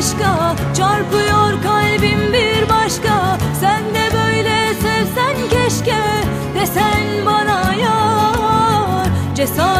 aşka Çarpıyor kalbim bir başka. Sen de böyle sevsen keşke Desen bana yar. Cesaretin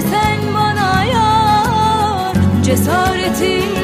sen bana yar. Cesaretin